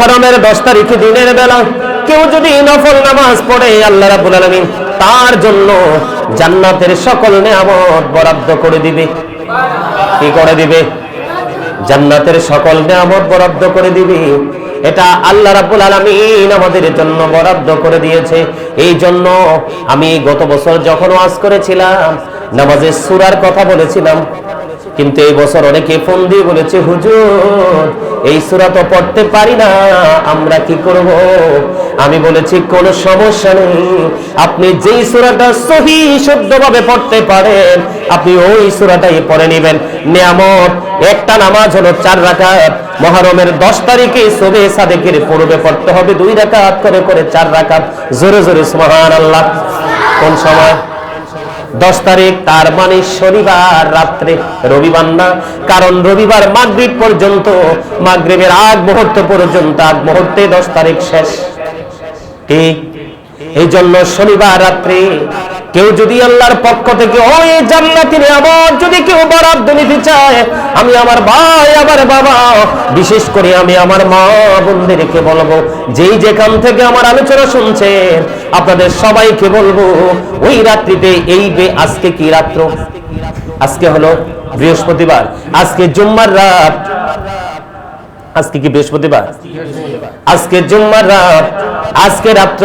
মুহররমের দশ তারিখে দিনের বেলা কেউ যদি নফল নামাজ পড়ে, আল্লাহ রাব্বুল আলামিন তার জন্য জান্নাতের সকল নেয়ামত বরাদ্দ করে দিবে। কি করে দিবে? জান্নাতের সকল নেয়ামত বরাদ্দ করে দিবে। এটা আল্লাহ আমাদের জন্য বরাদ্দ করে দিয়েছে। এই জন্য আমি গত বছর যখন ওয়াজ করেছিলাম, নামাজের সূরার কথা বলেছিলাম কিন্তু এই বছর অনেকে ফোন দিয়ে বলেছে, হুজুর, এই সূরা তো পড়তে পারি না, আমরা কি করব? আমি বলেছি, কোনো সমস্যা নেই। আপনি যেই সূরাটা সহি শুদ্ধভাবে পড়তে পারেন, আপনি ওই সূরাটাই পড়ে নেবেন। নিয়ামত, একটা নামাজ হলো চার রাকাত। মহরমের দশ তারিখে সবে সাদেকের পূর্বে পড়তে হবে, দুই রাকাত করে করে চার রাকাত। জোরে জোরে, সুবহানাল্লাহ। কোন সময়? দশ তারিখ, তার মানে শনিবার রাত্রে। রবিবার না, কারণ রবিবার মাগরীব পর্যন্ত, মাগরীবের আগ মুহূর্ত পর্যন্ত, আগ মুহূর্তে দশ তারিখ শেষ। ঠিক? এই জন্য শনিবার রাত্রে কেউ যদি আল্লাহর পক্ষ থেকে ওই জান্নাতি নিয়ামত যদি কেউ বরাদ্দ নিতে চায়, আমি আমার ভাই, আমার বাবা, বিশেষ করে আমি আমার মা বোনদেরকে বলব, যেই যেখান থেকে আমার আলোচনা শুনছেন, আপনাদের সবাইকে বলব, ওই রাত্রিতে এই বে আজকে কি রাত্র? আজকে হলো বৃহস্পতিবার, আজকে জুম্মার রাত। আজকে কি বৃহস্পতিবার? আজকে জুম্মার রাত। আজকে রাত্র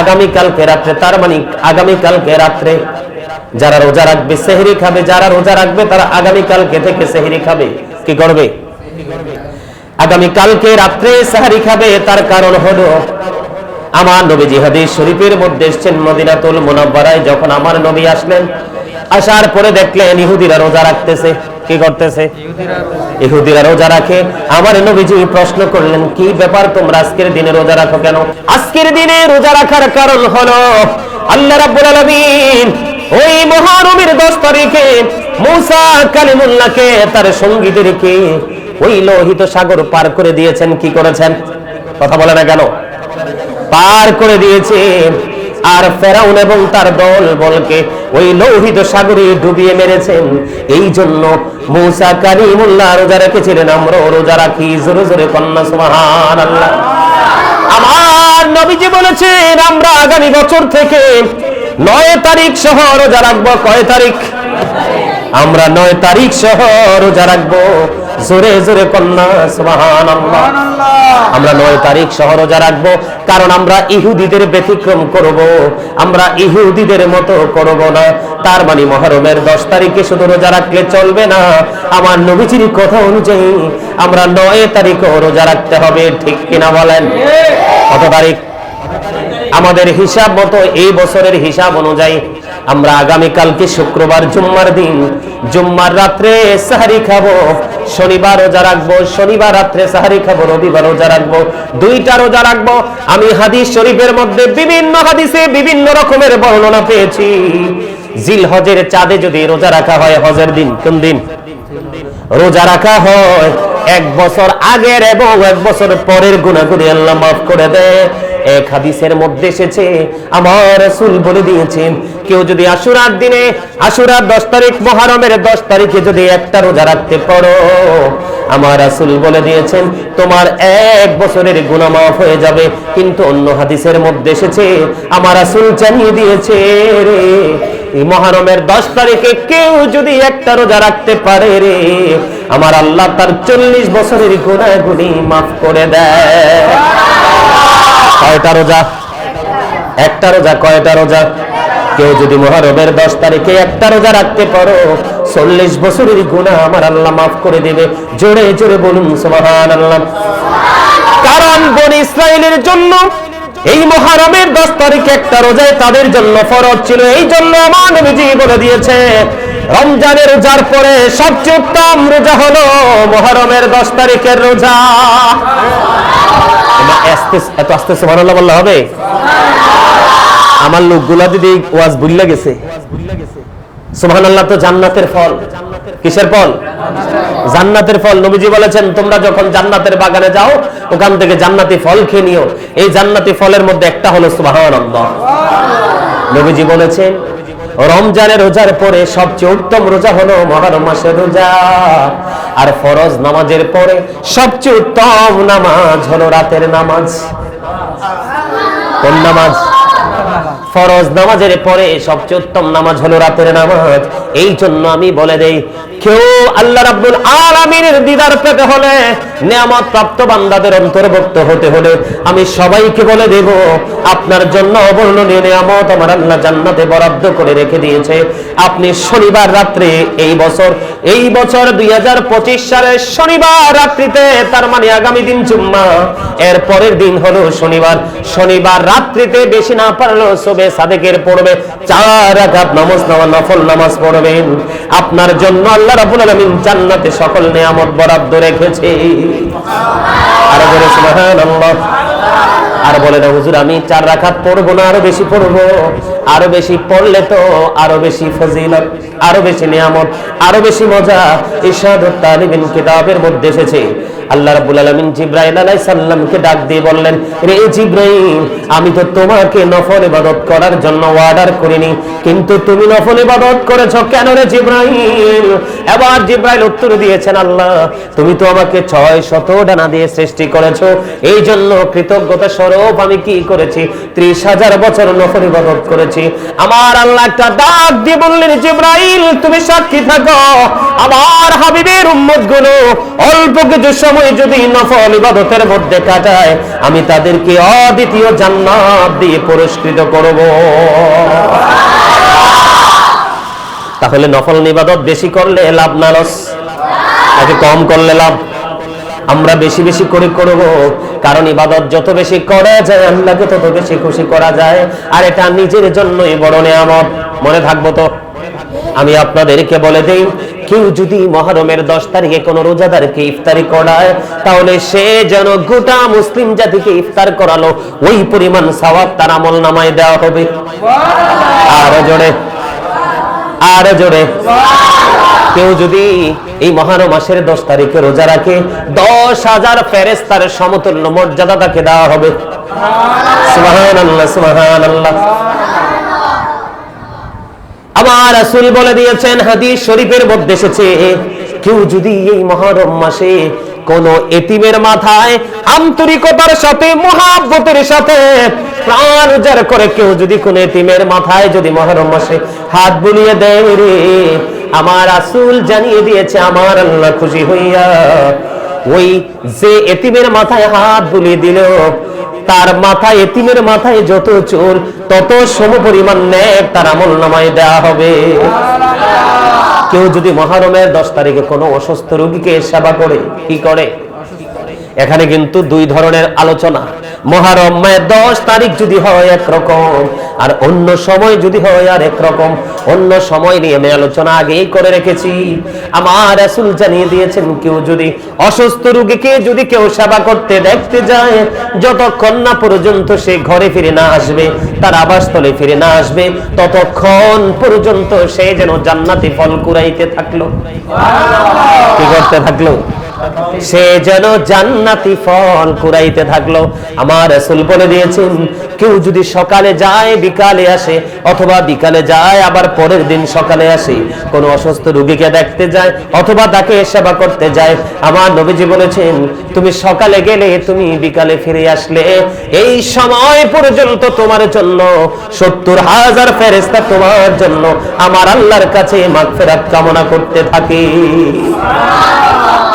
আগামী কালকে রাত্রে, তার মানে আগামী কালকে রাত্রে যারা রোজা রাখবে, সেহরি খাবে, যারা রোজা রাখবে, তারা আগামী কালকে থেকে সেহরি খাবে। কি করবে? আগামী কালকে রাত্রে সাহারি খাবে, তার কারণ হলো আমার নবী জিহাদি শরীফের মধ্যে এসছেন মদিনাতুল মুনাব্বারায় যখন আমার নবী আসলেন আসার পরে দেখলেন ইহুদিরা রোজা রাখতেছে, কি করতেছে? ইহুদিরা রোজা রাখে। আমার নবীজি প্রশ্ন করলেন, কি ব্যাপার তোমরা আজকের দিনে রোজা রাখো কেন? আজকের দিনে রোজা রাখার কারণ হলো, আল্লাহ রাব্বুল আলামিন ওই মহানবীর 10 তারিখে মূসা কালিমুল্লাহকে তার সঙ্গীদেরকে ওই লোহিত সাগর পার করে দিয়েছেন। কি করেছেন? কথা বলে না কেন? পার করে দিয়েছে আর ফেরাউন এবং তার দল বলকে ওই লৌহিত সাগরে ডুবিয়ে মেরেছেন। এই জন্য মৌসা কারিমুল্লাহ রোজা রেখেছিলেন। আমরা রোজা রাখি জোরে জোরে কন্যা সুবহান আল্লাহ আমার নবীজি বলেছেন, আমরা আগামী বছর থেকে নয় তারিখ সহ রোজা রাখব। কয় তারিখ? আমরা নয় তারিখ সহ রোজা রাখব। জোরে জোরে কন্যা সুবহান আমরা নয় তারিখ সহ রোজা রাখব কারণ আমরা ইহুদিদের ব্যতিক্রম করব। আমরা ইহুদিদের মতো করব না। তার মানে মহরমের দশ তারিখে শুধু রোজা রাখলে চলবে না। আমার নবীজির কথা অনুযায়ী আমরা নয় তারিখও রোজা রাখতে হবে ঠিক কিনা বলেন? কত তারিখ? আমাদের হিসাব মতো এই বছরের হিসাব অনুযায়ী আমরা আগামী কালকে শুক্রবার জুম্মার দিন। জুম্মার রাত্রে সাহারি খাব, শনিবার রোজা রাখব, শনিবার রাত্রে সাহারি খাব, রবিবার রোজা রাখব, দুইটা রোজা রাখব। আমি হাদিস শরীফের মধ্যে বিভিন্ন হাদিসে বিভিন্ন রকমের বর্ণনা পেয়েছি। জিল হজের চাঁদে যদি রোজা রাখা হয়, হজের দিন কোন দিন? রোজা রাখা হয়, এক বছর আগের এবং এক বছর পরের গুণাগুলি আল্লাহ মাফ করে দেয়। এক হাদিসের মধ্যে এসেছে, আমার রাসূল বলে দিয়েছেন কেউ যদি আশুরার দিনে, আশুরার দশ তারিখ মহারমের দশ তারিখে যদি একটা রোজা রাখতে পারো, আমার বলে দিয়েছেন, তোমার এক বছরের হয়ে যাবে। কিন্তু অন্য হাদিসের মধ্যে এসেছে, আমার জানিয়ে দিয়েছে রে মহারমের দশ তারিখে কেউ যদি একটা রোজা রাখতে পারে রে, আমার আল্লাহ তার চল্লিশ বছরের গুণাগুলি মাফ করে দেয়। কয়টা রোজা? একটা রোজা কয়টা রোজা? কেউ যদি মহারমের দশ তারিখে একটা রোজা রাখতে পারো, চল্লিশ বছরের গুণা আমার আল্লাহ মাফ করে দিবে। জোরে জোরে বলুন সুবহান আল্লাহ কারণ বন ইসরায়েলের জন্য এই মহারমের দশ তারিখে একটা রোজায় তাদের জন্য ফরজ ছিল, এই জন্য আমার নবীজি বলে দিয়েছে রমজানের রোজার পরে সবচেয়ে উত্তম রোজা হলো মহরমের দশ তারিখের রোজা। আস্তে- এত আস্তে সুবহানাল্লাহ বললে হবে? আমার লোকগুলা যদি ওয়াজ বুল্লা গেছে। সুবহানাল্লাহ তো জান্নাতের ফল। কিসের ফল? জান্নাতের ফল। নবীজি বলেছেন, তোমরা যখন জান্নাতের বাগানে যাও, ওখান থেকে জান্নাতি ফল খেয়ে নিও। এই জান্নাতি ফলের মধ্যে একটা হলো সুবহানাল্লাহ। নবীজি বলেছেন রমজানের রোজার পরে সবচেয়ে উত্তম রোজা হলো মহরম মাসের রোজা। আর ফরজ নামাজের পরে সবচেয়ে উত্তম নামাজ হলো রাতের নামাজ। কোন নামাজ? ফরজ নামাজের পরে সবচেয়ে উত্তম নামাজ হলো রাতের নামাজ। এই জন্য আমি বলে দেই, কেউ আল্লাহ রাব্বুল আলামিনের দিদার পেতে হলে নিয়ামত প্রাপ্ত বান্দাদের অন্তর্ভুক্ত হতে হলে আমি সবাইকে বলে দেব, আপনার জন্য অবর্ণনীয় নিয়ামত আমার আল্লাহ জান্নাতে বরাদ্দ করে রেখে দিয়েছে। আপনি শনিবার রাত্রে এই বছর এই বছর দুই সালের শনিবার রাত্রিতে, তার মানে আগামী দিন জুম্মা, এর পরের দিন হলো শনিবার। শনিবার রাত্রিতে বেশি না পারলেও সবে সাদেকের পড়বে, চার রাকাত নামাজ নেওয়া নফল নামাজ পড়বেন আপনার জন্য আল্লাহ রাব্বুল আলামিন জান্নাতে সকল নিয়ামত বরাদ্দ রেখেছে। আর বলে না, হুজুর, আমি চার রাকাত পড়ব না, আরও বেশি পড়ব। আরও বেশি পড়লে তো আরও বেশি ফজিলত, আরও বেশি নিয়ামত, আরও বেশি মজা। ইশাদুত তালিবিন কিতাবের মধ্যে এসেছে। আল্লাহ রাব্বুল আলামিন জিব্রাইল আলাইহিস সালামকে ডাক দিয়ে বললেন, রে জিব্রাইল, আমি তো তোমাকে নফল ইবাদত করার জন্য অর্ডার করিনি, কিন্তু তুমি নফল ইবাদত করেছ কেন রে জিব্রাইল? এবার জিব্রাইল উত্তর দিয়েছেন, আল্লাহ, তুমি তো আমাকে ছয় শত ডানা দিয়ে সৃষ্টি করেছ এই জন্য কৃতজ্ঞতা স্বরূপ আমি কি করেছি? ত্রিশ হাজার বছর নফল ইবাদত করেছি। আমার আল্লাহ একটা ডাক দিয়ে বললেন, জিব্রাইল, তুমি সাক্ষী থাকো, আমার হাবিবের উম্মতগুলো অল্প কিছু সময় যদি নফল ইবাদতের মধ্যে কাটায়, আমি তাদেরকে অদ্বিতীয় জান্নাত দিয়ে পুরস্কৃত করব। তাহলে নফল ইবাদত বেশি করলে লাভ না লস? নাকি কম করলে লাভ? আমরা বেশি বেশি করে করব। কারণ ইবাদত যত বেশি করা যায়, আল্লাহকে তত বেশি খুশি করা যায়। আর এটা নিজের জন্যই বড় নেয়ামত। মনে থাকব তো? আমি আপনাদেরকে বলে দেই, কেউ যদি মহরমের দশ তারিখে কোন রোজাদারকে ইফতারি করায়, তাহলে সে যেন গোটা মুসলিম জাতিকে ইফতার করালো। ওই পরিমাণ সওয়াব তার আমল নামায় দেওয়া হবে। আরও জোরে। আরও জোরে। কেউ যদি এই মহারম মাসের দশ তারিখে রোজা রাখে, দশ হাজার ফেরেস্তার সমতুল্য মর্যাদা তাকে দেওয়া হবে। সুবাহান আল্লাহ সুবাহান আল্লাহ আমার রাসূল বলে দিয়েছেন, হাদিস শরীফের মধ্যে এসেছে, কেউ যদি এই মহরম মাসে কোন এতিমের মাথায় আন্তরিকতার সাথে, মহাব্বতের সাথে প্রাণ উজাড় করে কেউ যদি কোন এতিমের মাথায় যদি মহরম মাসে হাত বুলিয়ে দেয় রে আমার আসুল জানিয়ে দিয়েছে, আমার আল্লাহ খুশি হইয়া ওই যে এতিমের মাথায় হাত বুলিয়ে দিল তার মাথায়, এতিমের মাথায় যত চোর, তত সম পরিমাণ ন্যাক তার আমল নামায় দেওয়া হবে। কেউ যদি মহারমের দশ তারিখে কোনো অসুস্থ রোগীকে সেবা করে, কি করে? এখানে কিন্তু দুই ধরনের আলোচনা। মহারম মায়ের দশ তারিখ যদি হয় একরকম, আর অন্য সময় যদি হয় আর একরকম, অন্য সময় নিয়ে আমি আলোচনা আগেই করে রেখেছি। আমার রাসূল জানিয়ে দিয়েছেন, কেউ যদি অসুস্থ রুগীকে যদি কেউ সেবা করতে দেখতে যায়, যতক্ষণ না পর্যন্ত সে ঘরে ফিরে না আসবে, তার আবাসস্থলে ফিরে না আসবে, ততক্ষণ পর্যন্ত সে যেন জান্নাতি ফল কুড়াইতে থাকল। কি করতে থাকল? সে যেন জান্নাতি ফল কুড়াইতে থাকল। আমার রাসূল বলে দিয়েছেন, কেউ যদি সকালে যায়, বিকালে আসে, অথবা বিকালে যায়, আবার পরের দিন সকালে আসে, কোন অসুস্থ রোগীকে দেখতে যায়, অথবা তাকে সেবা করতে যায়। আমার নবীজি বলেছেন, তুমি সকালে গেলে তুমি বিকালে ফিরে আসলে। এই সময় পর্যন্ত তোমার জন্য, সত্তর হাজার ফেরেস্তা তোমার জন্য আমার আল্লাহর কাছে মাগফিরাত কামনা করতে থাকে।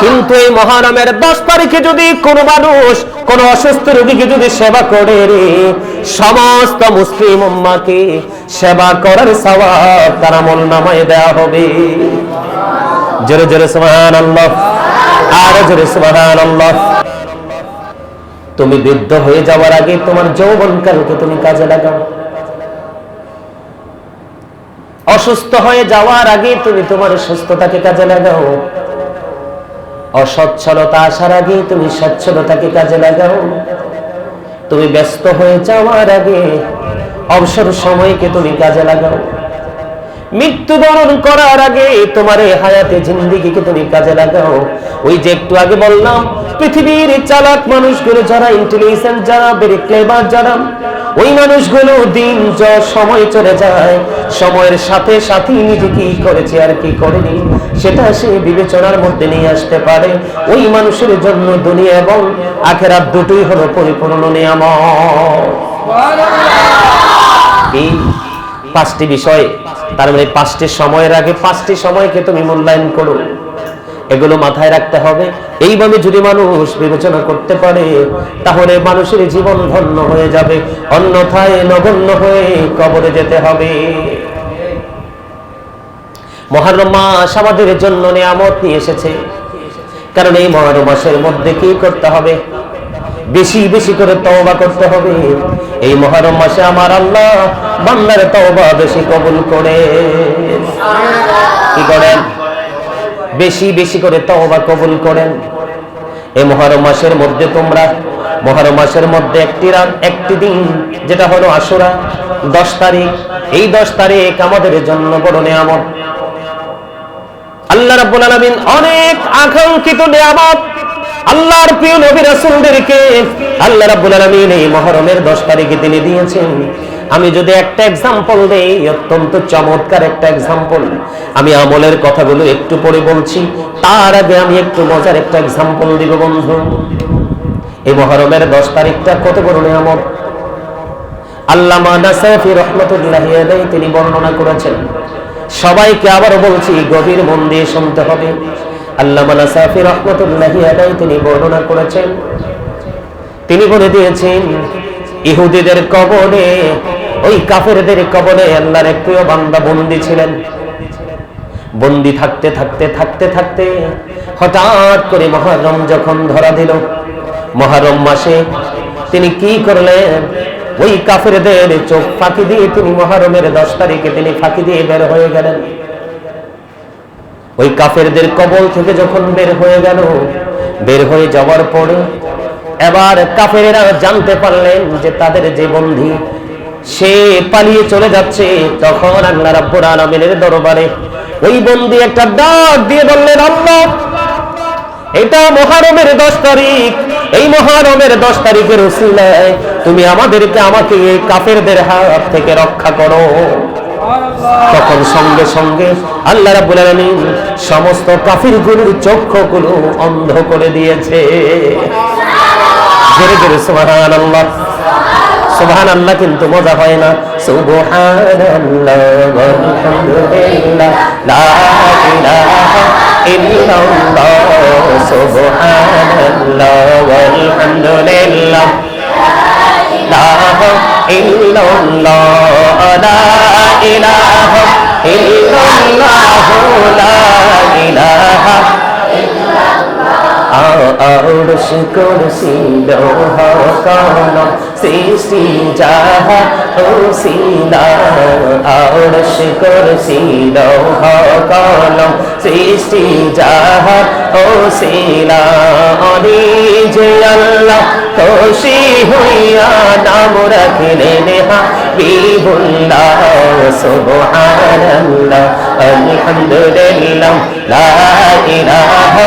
কিন্তু এই মহানামের দশ তারিখে যদি কোনো মানুষ, কোন অসুস্থ রোগীকে যদি সেবা করে রে, সমস্ত মুসলিম উম্মাকে সেবা করার সওয়াব তার আমল নামায় দেওয়া হবে। জোরে জোরে সুবহান আল্লাহ আরও জোরে সুবহান আল্লাহ তুমি বৃদ্ধ হয়ে যাওয়ার আগে তোমার যৌবনকালকে তুমি কাজে লাগাও। অসুস্থ হয়ে যাওয়ার আগে তুমি তোমার সুস্থতাকে কাজে লাগাও। অসচ্ছলতা আসার আগে তুমি সচ্ছলতাকে কাজে লাগাও। তুমি ব্যস্ত হয়ে যাওয়ার আগে অবসর সময়কে তুমি কাজে লাগাও। মৃত্যুবরণ করার আগে তোমার এই হায়াতে জিন্দিগিকে তুমি কাজে লাগাও। ওই যে একটু আগে বললাম, পৃথিবীর চালাক মানুষগুলো যারা ইন্টেলিজেন্ট যারা ভেরি ক্লেভার যারা, ওই মানুষগুলো দিন য সময় চলে যায়, সময়ের সাথে সাথে নিজে কি করেছে আর কি করেনি, সেটা সে বিবেচনার মধ্যে নিয়ে আসতে পারে। ওই মানুষের জন্য দুনিয়া এবং আখেরাত দুটোই হলো পরিপূর্ণ নিয়ামত। এই পাঁচটি বিষয় তার মানে পাঁচটি সময়ের আগে পাঁচটি সময়কে তুমি মূল্যায়ন করো। এগুলো মাথায় রাখতে হবে। এইভাবে যদি মানুষ বিবেচনা করতে পারে, তাহলে মানুষের জীবন ধন্য হয়ে যাবে। অন্যথায় নগণ্য হয়ে কবরে যেতে হবে। মহারম মাস আমাদের জন্য নিয়ামত নিয়ে এসেছে। কারণ এই মহারম মাসের মধ্যে কি করতে হবে? বেশি বেশি করে তওবা করতে হবে। এই মহরম মাসে আমার আল্লাহ বান্দার তওবা বেশি কবুল করে। কি করেন? বেশি বেশি করে তওবা কবুল করেন। এই মহরম মাসের মধ্যে তোমরা, মহরম মাসের মধ্যে একটি রাত, একটি দিন, যেটা হলো আশুরা দশ তারিখ। এই দশ তারিখ আমাদের জন্য বড় নিয়ামত। আল্লাহ রাব্বুল আলামিন অনেক আকাঙ্ক্ষিত নিয়ামত আল্লাহর প্রিয় নবী রাসূলদেরকে আল্লাহ রাব্বুল আলামিন এই মুহররমের 10 তারিখে তিনি দিয়েছেন। আমি যদি একটা এক্সাম্পল দেই, অত্যন্ত চমৎকার একটা এক্সাম্পল আমি আমলের কথাগুলো একটু পরে বলছি। তার আগে আমি একটু মজার একটা এক্সাম্পল দিব বন্ধু। এই মুহররমের 10 তারিখটা কত বড় নিয়ামত? আল্লামা নাসাফি রহমাতুল্লাহি আলাইহি তিনি বর্ণনা করেছেন। সবাইকে আবার বলছি গভীর মন দিয়ে শুনতে হবে। রহমাতুল্লাহি আলাইহি তিনি বর্ণনা করেছেন। তিনি বলে দিয়েছেন, ইহুদিদের কবরে, ওই কাফেরদের কবরে আল্লাহর এক প্রিয় বান্দা বন্দী ছিলেন। বন্দি থাকতে থাকতে থাকতে থাকতে হঠাৎ করে মহারম যখন ধরা দিল, মহারম মাসে তিনি কি করলেন? ওই কাফেরদের চোখ ফাঁকি দিয়ে তিনি মহারমের দশ তারিখে তিনি ফাঁকি দিয়ে বের হয়ে গেলেন। ওই কাফেরদের কবল থেকে যখন বের হয়ে গেল, বের হয়ে যাওয়ার পরে এবার কাফেরেরা জানতে পারলেন যে তাদের যে বন্ধি সে পালিয়ে চলে যাচ্ছে। তখন আল্লাহ রাব্বুল আলামিনের দরবারে ওই বন্দি একটা ডাক দিয়ে বললেন, আল্লাহ এটা মহারমের দশ তারিখ। এই মহারমের দশ তারিখের উসিলায় তুমি আমাদেরকে আমাকে এই কাফেরদের হাত থেকে রক্ষা করো। তখন সঙ্গে সঙ্গে আল্লাহ রাব্বুল আলামিন সমস্ত কাফিরগুলোর চক্ষুগুলো অন্ধ করে দিয়েছে। জোরে সুবহানাল্লাহ সুবহানাল্লাহ কিন্তু মজা হয় না। সুবহানাল্লাহ আলহামদুলিল্লাহ লা ইলাহা ইল্লাল্লাহ সুবহানাল্লাহ আরশ কুরসি লৌহ কলম সৃষ্টি যাহা হুসিলা আরশ কুরসি লৌহ কলম সৃষ্টি যাহা হুসিলা অনি যে আল্লাহ খুশি হইয়া নাম রাখিলেন হাবিবুল্লাহ, সুবহানাল্লাহ, আলহামদুলিল্লাহ, লা ইলাহা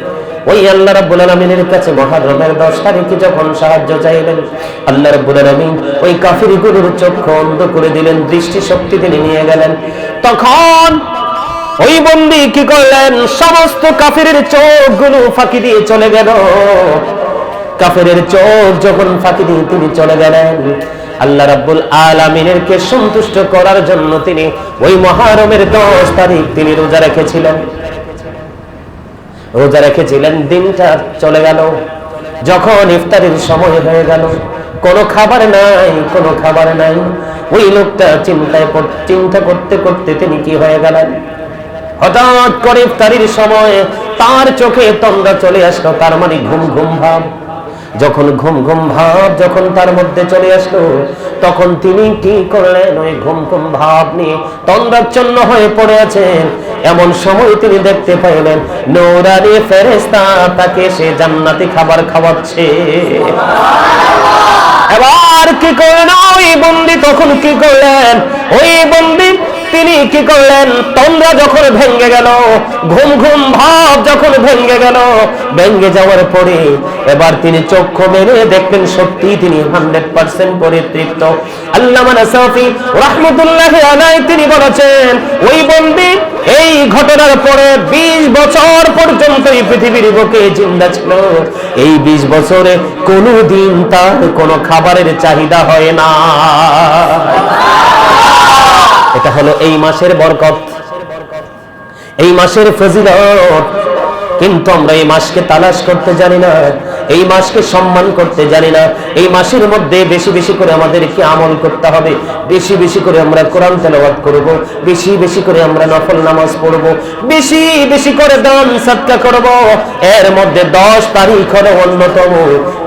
ওই আল্লাহ রাব্বুল আলামিনের কাছে মুহররমের 10 তারিখে যখন সাহায্য চাইলেন, আল্লাহ রাব্বুল আলামিন ওই কাফিরগুলোর চক্ষু অন্ধ করে দিলেন দৃষ্টি শক্তি তিনি নিয়ে গেলেন। তখন ওই বন্দি কি করলেন? সমস্ত কাফিরের চোখগুলো ফাঁকি দিয়ে চলে গেল। কাফেরের চোখ যখন ফাঁকি দিয়ে তিনি চলে গেলেন, আল্লাহ রাব্বুল আলামিনের কে সন্তুষ্ট করার জন্য তিনি ওই মহারমের দশ তারিখ তিনি রোজা রেখেছিলেন। রোজা রেখেছিলেন, দিনটা চলে গেল। যখন ইফতারের সময় হয়ে গেল, কোনো খাবার নাই, কোনো খাবার নাই। ওই লোকটা চিন্তায় চিন্তা করতে করতে তিনি কি হয়ে গেলেন? হঠাৎ করে ইফতারির সময় তার চোখে তন্দ্রা চলে আসলো, তার মানে ঘুম ঘুম ভাব। যখন ঘুম ঘুম ভাব, যখন তার মধ্যে চলে আসলো তখন তিনি কি করলেন? ওই ঘুম ঘুম ভাব নিয়ে তন্দ্রাচ্ছন্ন হয়ে পড়ে আছেন এমন সময় তিনি দেখতে পাইলেন, নৌরানি ফেরেস্তা তাকে সে জান্নাতি খাবার খাওয়াচ্ছে। এবার কি করলেন? ওই বন্দি তখন কি করলেন? ওই বন্দি তিনি কি করলেন? তন্দ্রা যখন ভেঙ্গে গেল, ঘুম ঘুম ভাব যখন ভেঙ্গে গেল, ভেঙ্গে যাওয়ার পরে এবার তিনি চক্ষু মেরে দেখলেন সত্যি তিনি হান্ড্রেড পার্সেন্ট পরিতৃপ্ত। আল্লাহ সাফি রহমতুল্লাহ আলাই তিনি বলেছেন, ওই বন্দি, এই ঘটনার পরে ২০ বছর পর্যন্ত এই পৃথিবীর বুকে জিন্দা ছিল। এই ২০ বছরে কোনোদিন তার কোনো খাবারের চাহিদা হয় না। এটা হলো এই মাসের বরকত। এই মাসের ফজিলত। কিন্তু আমরা এই মাসকে তালাশ করতে জানি না, এই মাসকে সম্মান করতে জানি না। এই মাসের মধ্যে বেশি বেশি করে আমাদেরকে আমল করতে হবে। বেশি বেশি করে আমরা কোরআন তেলাওয়াত করব। বেশি বেশি করে আমরা নফল নামাজ পড়ব। বেশি বেশি করে দান সৎকা করব। এর মধ্যে দশ তারিখ হলো অন্যতম।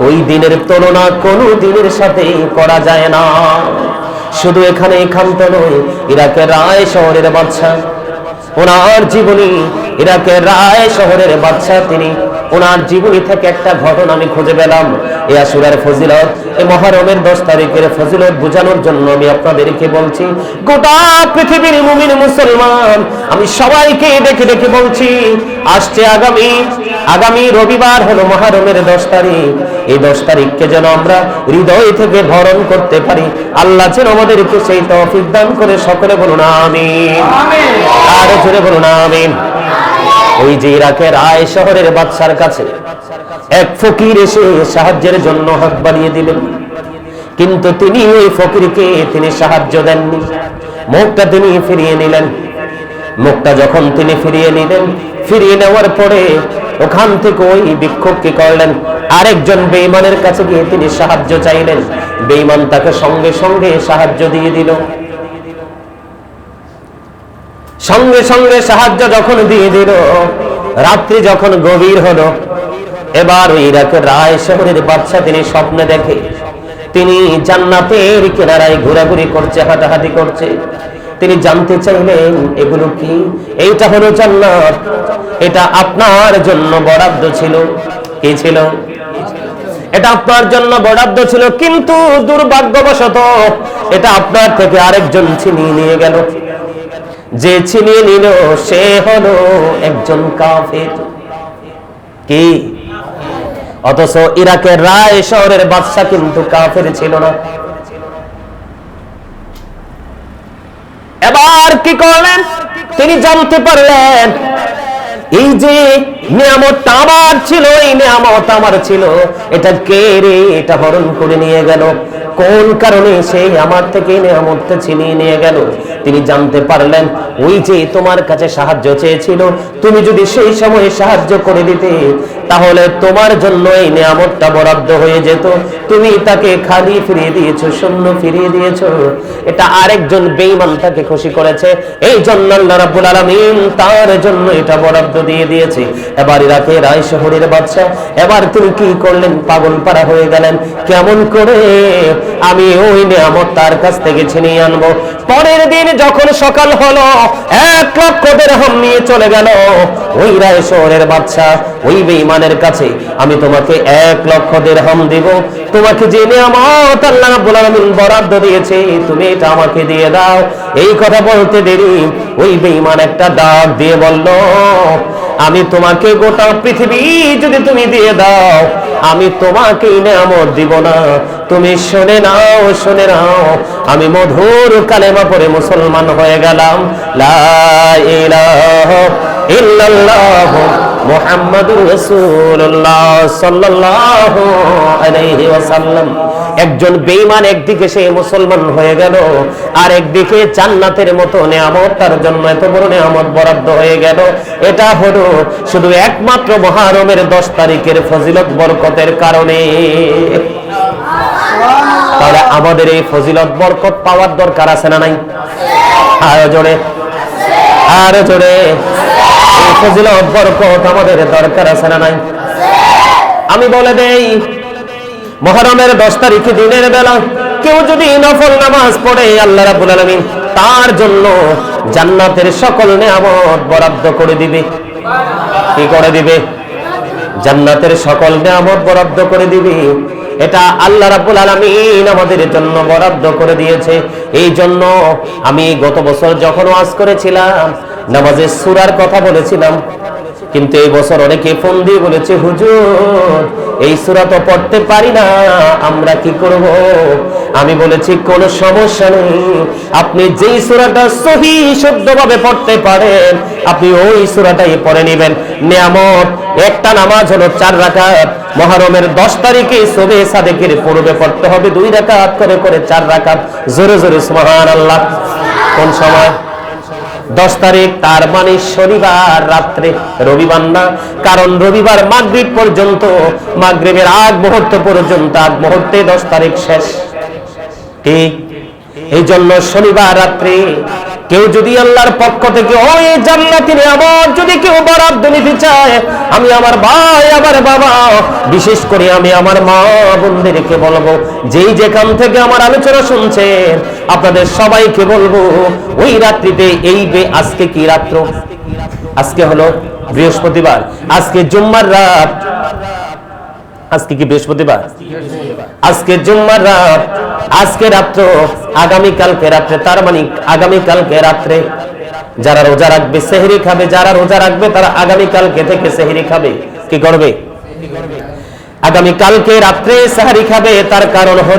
ওই দিনের তুলনা কোনো দিনের সাথে করা যায় না। শুধু এখানে এখান্ত নয় ইরাকের রায় শহরের বাদশা ওনার জীবনী ইরাকের রায় শহরের বাদশা তিনি। ওনার জীবনী থেকে একটা ঘটনা আমি খুঁজে পেলাম। এ আসুরার ফজিলত এই মহরমের দশ তারিখের ফজিলত বোঝানোর জন্য আমি আপনাদেরকে বলছি, গোটা পৃথিবীর মুমিন মুসলমান, আমি সবাইকে দেখে দেখে বলছি, আসছে আগামী আগামী রবিবার হলো মহরমের দশ তারিখ। এই দশ তারিখকে যেন আমরা হৃদয় থেকে ভরণ করতে পারি। আল্লাহ যেন আমাদেরকে সেই তৌফিক দান করে সকলে বলুন আমিন। আরও জোরে বলুন আমিন। ওই যে ইরাকের আয় শহরের বাদশার কাছে এক ফকির এসে সাহায্যের জন্য হাত বাড়িয়ে দিলেন। কিন্তু তিনি ওই ফকিরকে তিনি সাহায্য দেননি। মুখটা তিনি ফিরিয়ে নিলেন। মুখটা যখন তিনি ফিরিয়ে নিলেন, ফিরিয়ে নেওয়ার পরে ওখান থেকে ওই বিক্ষোভ কি করলেন। আরেকজন বেইমানের কাছে গিয়ে তিনি সাহায্য চাইলেন। বেইমান তাকে সঙ্গে সঙ্গে সাহায্য দিয়ে দিল। সঙ্গে সঙ্গে সাহায্য যখন দিয়ে দিল, রাত্রি যখন গভীর হলো, এবার ওই ইরাকের রায় শহরের বাচ্চা তিনি স্বপ্নে দেখে। তিনি জান্নাতের কিনারায় ঘোরাঘুরি করছে, হাঁটাহাঁটি করছে। তিনি জানতে চাইলেন, এগুলো কি? এইটা হলো জান্নাত। এটা আপনার জন্য বরাদ্দ ছিল। কি ছিল? এটা আপনার জন্য বরাদ্দ ছিল, কিন্তু দুর্ভাগ্যবশত এটা আপনার থেকে আরেকজন ছিনিয়ে নিয়ে গেল। যে ছিনিয়ে নিল, সে হলো একজন কাফের। কি? অথচ ইরাকের রায় শহরের বাদশা কিন্তু কাফের ছিল না। এবার কি করলেন? তিনি জানতে পারলেন এই যে নিয়ামতটা আমার ছিল, এই নিয়ামত আমার ছিল। এটা কে রে? এটা হরণ করে নিয়ে গেল। কোন কারণে আমার থেকে নিয়ামতটা ছিনিয়ে নিয়ে গেল? তিনি জানতে পারলেন, ওই যে তোমার কাছে সাহায্য চেয়েছিল, তুমি যদি সেই সময়ে সাহায্য করে দিতে, তাহলে তোমার জন্য এই নিয়ামতটা বরাদ্দ হয়ে যেত। তুমি তাকে খালি ফিরিয়ে দিয়েছ, শূন্য ফিরিয়ে দিয়েছ। এটা আরেকজন বেঈমান তাকে খুশি করেছে। এই জন্য আল্লাহ রাব্বুল আলামিন তার জন্য এটা বরাদ্দ দিয়ে দিয়েছে। এবার ইরাকের রায় শহরের বাদশা এবার তিনি কি করলেন? পাগল পাড়া হয়ে গেলেন। কেমন করে? আমি ওই নিয়ামত তার কাছ থেকে ছিনিয়ে আনব। পরের দিন যখন সকাল হলো, এক লক্ষ দেড়হাম নিয়ে চলে গেল। ওই রায় শহরের বাদশা ওই বেঈমানের কাছে, আমি তোমাকে এক লক্ষ দেড়হাম দিব। তোমাকে যে নিয়ামত আল্লাহ রাব্বুল আলামিন বরাদ্দ দিয়েছে, তুমি এটা আমাকে দিয়ে দাও। এই কথা বলতে দেরি, ওই বেঈমান একটা ডাক দিয়ে বলল আমি তোমাকে গোটা পৃথিবী যদি তুমি দিয়ে দাও, আমি তোমাকে নামত দিব না। তুমি শুনে নাও শুনে নাও, আমি মধুর কালেমা পরে মুসলমান হয়ে গেলাম। লা ইলাহা ইল্লাল্লাহ। একজন বেঈমান একদিকে সে মুসলমান হয়ে গেল, আর একদিকে জান্নাতের মতো নিয়ামত তার জন্য এত বড় নিয়ামত বরাদ্দ হয়ে গেল। এটা হলো শুধু একমাত্র মহারমের দশ তারিখের ফজিলত বরকতের কারণে। তাহলে আমাদের এই ফজিলত বরকত পাওয়ার দরকার আছে না নাই? আরও জোরে আরও জোরে। আমাদের দরকার আছে না নাই? আমি বলে দেই, মহরমের দশ দিনের বেলা কেউ যদি নফল নামাজ পড়ে, আল্লাহ রাব্বুল আলামিন তার জন্য জান্নাতের সকল বরাদ্দ করে দিবে। কি করে দিবে? জান্নাতের সকল নেয়ামত বরাদ্দ করে দিবে। এটা আল্লাহ রাব্বুল আলামিন আমাদের জন্য বরাদ্দ করে দিয়েছে। এই জন্য আমি গত বছর যখন ওয়াজ করেছিলাম নামাজের সুরার কথা বলেছিলাম। কিন্তু এই বছর অনেকে ফোন দিয়ে বলেছে, হুজুর, এই সূরা তো পড়তে পারি না, আমরা কি করব? আমি বলেছি, কোন সমস্যা নেই। আপনি যেই সূরাটা সহি শুদ্ধভাবে পড়তে পারেন, আপনি ওই সূরাটাই পড়ে নেবেন। নিয়ামত, একটা নামাজ হলো চার রাকাত। মহরমের দশ তারিখে সবে সাদেকের পূর্বে পড়তে হবে। দুই রাকাত করে করে চার রাকাত। জোরে জোরে সুবহান আল্লাহ কোন সময়? দশ তারিখ, তার মানে শনিবার রাত্রে রবিবার না, কারণ রবিবার মাগরিব পর্যন্ত, মাগরিবের আগ মুহূর্ত পর্যন্ত, আগ মুহূর্তে দশ তারিখ শেষ। ঠিক এই জন্য শনিবার রাত্রে কেউ যদি আল্লাহর পক্ষ থেকে, ওই জান্নাতি নিয়ামত যদি কেউ বরাদ্দ নিতে চায়, আমি আমার ভাই, আমার বাবা, বিশেষ করে আমি আমার মা বোনদেরকে বলব, যেই যেখান থেকে আমার আলোচনা শুনছেন আপনাদের সবাইকে বলব, ওই রাত্রিতে এই বে- আজকে কি রাত্র? আজকে হলো বৃহস্পতিবার। আজকে জুম্মার রাত। আজকে কি বৃহস্পতিবার? আজকে জুম্মার রাত। আজকে রাত্র, আগামী কালকে রাত্রে, তার মানে আগামী কালকে রাত্রে যারা রোজা রাখবে, সেহরি খাবে, যারা রোজা রাখবে, তারা আগামী কালকে থেকে সেহরি খাবে। কি করবে? আগামী কালকে রাত্রে সেহরি খাবে, তার কারণ